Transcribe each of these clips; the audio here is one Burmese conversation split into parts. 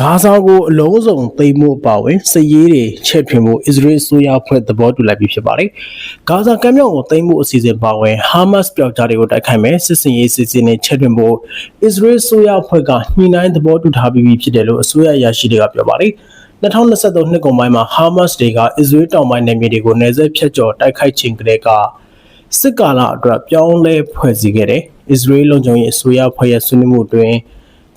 ဂါဇာကိုအလုံးစုံသိမ်းမှုအပါအဝင်စစ်ရေးတွေချဲ့ထွင်မှုအစ္စရေးအစိုးရဖွဲ့သဘောတူလိုက်ပြီးဖြစ်ပါတယ်။ဂါဇာကမ်းမြောင်ကိုသိမ်းမှုအစီအစဉ်ပါဝင်ဟာမတ်စ်ပြောက်ကြားတွေကိုတိုက်ခိုက်မယ်စစ်စင်ရေးစစ်စင်တွေချဲ့ထွင်မှုအစ္စရေးအစိုးရဖွဲ့ကညှိနှိုင်းသဘောတူထားပြီးဖြစ်တယ်လို့အစိုးရအရာရှိတွေကပြောပါတယ်။2023နှစ်ကုန်ပိုင်းမှာဟာမတ်စ်တွေကအစ္စရေးတောင်ပိုင်းနယ်မြေတွေကိုနယ်စပ်ဖြတ်ကျော်တိုက်ခိုက်ခြင်းကလေးကစစ်ကာလအတွက်ပြောင်းလဲဖွဲ့စည်းခဲ့တယ်။အစ္စရေးလုံခြုံရေးအစိုးရဖွဲ့ရဲ့ဆွေးနွေးမှုတွင်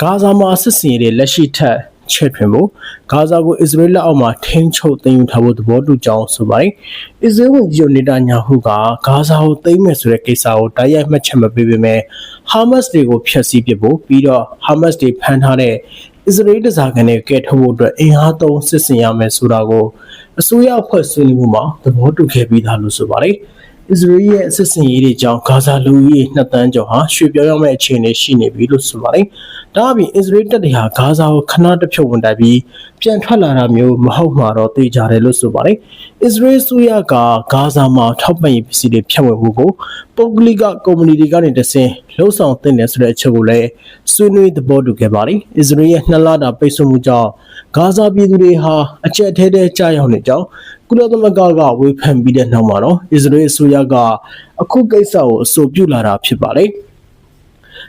ဂါဇာမှာစစ်စင်ရေးတွေလက်ရှိထက်ချဲ့ထွင်ဖို့ဂါဇာကိုအစ္စရေးလက်အောက်မှာထိန်းချုပ်သိမ်းယူထားဖို့သဘောတူကြောင်းဆိုပါတယ်။အစ္စရေးဝန်ကြီးချုပ်နေတာညာဟုကဂါဇာကိုသိမ်းမယ်ဆိုတဲ့ကိစ္စကိုတိုက်ရိုက်မှတ်ချက်မပေးပေမဲ့ဟာမတ်စ်တွေကိုဖျက်ဆီးပစ်ဖို့ပြီးတော့ဟာမတ်စ်တွေဖမ်းထားတဲ့အစ္စရေးတစားကန်တွေကဲထုတ်ဖို့အတွက်အင်အားသုံးစစ်ဆင်ရမယ်ဆိုတာကိုအစိုးရအဖွဲ့ဆွေးနွေးမှုမှာသဘောတူခဲ့ပြီးသားလို့ဆိုပါတယ်။ အစ္စရေးရဲ့အစစ်စင်ရေးတွေကြောင့်ဂါဇာလူဦးရေ2တန်းကျော်ဟာရွှေ့ပြောင်းရောက်မဲ့အခြေအနေရှိနေပြီလို့ဆိုပါတယ်။ဒါအပြင်အစ္စရေးတပ်တွေဟာဂါဇာကိုခဏတစ်ဖြုတ်ဝင်တိုက်ပြီးပြန်ထွက်လာတာမျိုးမဟုတ်မှာတော့သိကြတယ်လို့ဆိုပါတယ်။အစ္စရေးဆိုရကဂါဇာမှာထောက်ပံ့ရေးပစ္စည်းတွေဖြန့်ဝေမှုကိုပုဂ္ဂလိကကုမ္ပဏီတွေကနေတဆင့် လှုပ်ဆောင်တင်တယ်ဆိုတဲ့အချက်ကိုလည်းဆွေးနွေးသဘောတူခဲ့ပါတယ်။အစ္စရေးရဲ့နှစ်လတာပိတ်ဆို့မှုကြောင့်ဂါဇာပြည်သူတွေဟာအကြက်ထဲထဲကြာရောက်နေကြောင်းကုလသမဂ္ဂကဝေဖန်ပြီးတဲ့နောက်မှာတော့အစ္စရေးအစိုးရကအခုကိစ္စကိုအဆိုပြုလာတာဖြစ်ပါတယ်။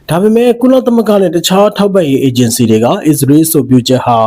ဒါပေမဲ့ကုလသမဂ္ဂနဲ့တခြားထောက်ပံ့ရေးအေဂျင်စီတွေကအစ္စရေးဆိုပြုချက်ဟာ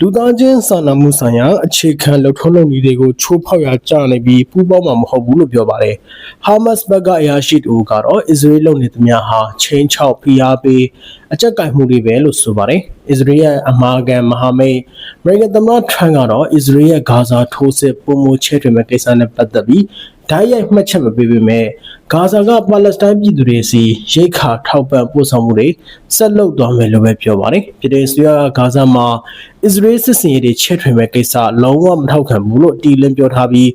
လူသားချင်းစာနာမှုဆိုင်ရာအခြေခံလုပ်ထုံးလုပ်နည်းတွေကိုချိုးဖောက်ရာကျနေပြီးပူးပေါင်းမှာမဟုတ်ဘူးလို့ပြောပါတယ်။ဟာမတ်စ်ဘက်ကအရာရှိတူကတော့အစ္စရေးလုပ်နေသမျှဟာချင်းချောက်ဖိအားပေးအကြက်ကင်မှုတွေပဲလို့ဆိုပါတယ်။အစ္စရေးရဲ့အမာခံမဟာမိတ်အမေရိကန်သမ္မတထရန့်ကတော့အစ္စရေးရဲ့ဂါဇာထိုးစစ်ပုံမချဲ့ထွေမဲ့ကိစ္စနဲ့ပတ်သက်ပြီး ဓာတ်ရိုက်မှတ်ချက်မပေးပေမဲ့ဂါဇာကပါလက်စတိုင်းပြည်သူတွေစီရိတ်ခါထောက်ပံ့ပို့ဆောင်မှုတွေဆက်လုပ်သွားမယ်လို့ပဲပြောပါတယ်။ပြည်ထောင်စုကဂါဇာမှာအစ္စရေးစစ်စင်ရေးတွေချဲ့ထွင်မဲ့ကိစ္စလုံးဝမထောက်ခံဘူးလို့တီလင်းပြောထားပြီး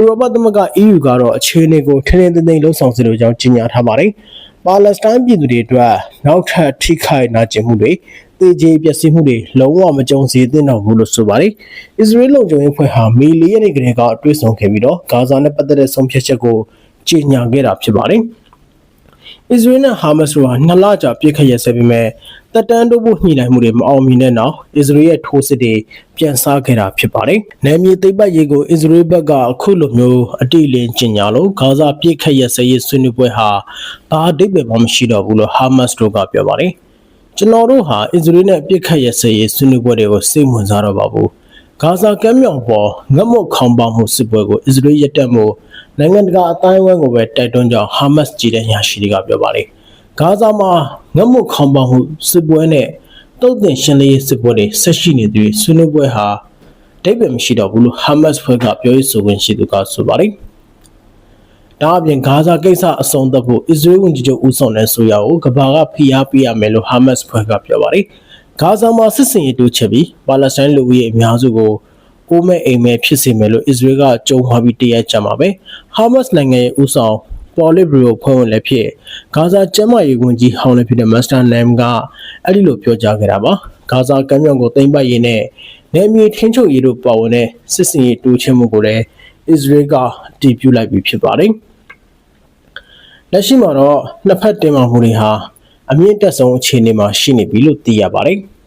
ဥရောပသမဂ္ဂ EU ကတော့အခြေအနေကိုထင်းထင်းသိမ်းသိမ်းလှုံ့ဆော်စီလိုကြောင်းကြေညာထားပါတယ်။ ပါလက်စတိုင်းပြည်သူတွေအတွက်နောက်ထပ်ထိခိုက်နာကျင်မှုတွေတေကျေပျက်စီးမှုတွေလုံးဝမကြုံစေသင့်တော့ဘူးလို့ဆိုပါတယ်။အစ္စရေးလုံခြုံရေးဖွဲ့ဟာမီလီယံနေကလေးကတွေးဆောင်ခဲ့ပြီးတော့ဂါဇာနဲ့ပတ်သက်တဲ့ဆုံးဖြတ်ချက်ကိုကြေညာခဲ့တာဖြစ်ပါတယ်။ အစ္စရေးနဲ့ဟာမတ်စ်တို့ဟာနှစ်လကြာပြစ်ခတ်ရစဲပေမဲ့တပ်တန်းတို့ဖို့ညှိနှိုင်းမှုတွေမအောင်မြင်တဲ့နောက်အစ္စရေးရဲ့ထိုးစစ်တွေပြန်စားခဲ့တာဖြစ်ပါတယ်။နယ်မြေသိမ်းပိုက်ရေးကိုအစ္စရေးဘက်ကအခုလိုမျိုးအတိအလင်းကျင်ညာလို့ဂါဇာပြစ်ခတ်ရစဲရေးဆွေးနွေးပွဲဟာဘာအဓိပ္ပာယ်မှမရှိတော့ဘူးလို့ဟာမတ်စ်တို့ကပြောပါတယ်။ကျွန်တော်တို့ဟာအစ္စရေးနဲ့ပြစ်ခတ်ရစဲရေးဆွေးနွေးပွဲတွေကိုစိတ်ဝင်စားတော့ပါဘူး။ ဂါဇာကမ်းမြောင်ပေါ်ငတ်မွတ်ခေါင်ပါမှုစစ်ပွဲကိုအစ္စရေးရပ်တက်မှုနိုင်ငံတကာအတိုင်းအဝိုင်းကိုပဲတိုက်တွန်းကြောင်းဟာမတ်စ်ကြီးတဲ့ညာရှိတွေကပြောပါတယ်။ဂါဇာမှာငတ်မွတ်ခေါင်ပါမှုစစ်ပွဲနဲ့တုတ်တင်ရှင်းလင်းရေးစစ်ပွဲတွေဆက်ရှိနေသေးဆွေးနွေးပွဲဟာဒိတ်ပဲမရှိတော့ဘူးလို့ဟာမတ်စ်ဖွဲ့ကပြောရေးဆိုခွင့်ရှိသူကဆိုပါတယ်။ဒါအပြင်ဂါဇာကိစ္စအဆုံးသတ်ဖို့အစ္စရေးဝန်ကြီးချုပ်ဦးဆောင်တဲ့ဆိုရကိုကဘာကဖိအားပေးရမယ်လို့ဟာမတ်စ်ဖွဲ့ကပြောပါတယ်။ ဂါဇာမှာစစ်စင်ရေးတိုးချပြီးပါလက်စတိုင်းလူဦးရေအများစုကိုအိုးမဲ့အိမ်မဲ့ဖြစ်စေမယ်လို့အစ္စရေးကကြုံမှာပြီးတရက်ကြမှာပဲဟာမတ်စ်နိုင်ငံရဲ့ဦးဆောင်ပေါ်လစ်ဘရီယိုဖွဲ့ဝင်လည်းဖြစ်ဂါဇာကျမ်းမာရေးဝန်ကြီးဟောင်းလည်းဖြစ်တဲ့မစ္စတာနမ်ကအဲ့ဒီလိုပြောကြားခဲ့တာပါဂါဇာကမ်းမြောင်ကိုသိမ်းပိုက်ရေးနဲ့နယ်မြေထင်းချုပ်ရေးတို့ပါဝင်တဲ့စစ်စင်ရေးတိုးချဲ့မှုကိုလည်းအစ္စရေးကအတည်ပြုလိုက်ပြီးဖြစ်ပါတယ်လက်ရှိမှာတော့နှစ်ဖက်တင်မာမှုတွေဟာ အမြင့်တက်ဆုံးအခြေအနေမှာရှိနေပြီလို့သိရပါတယ်။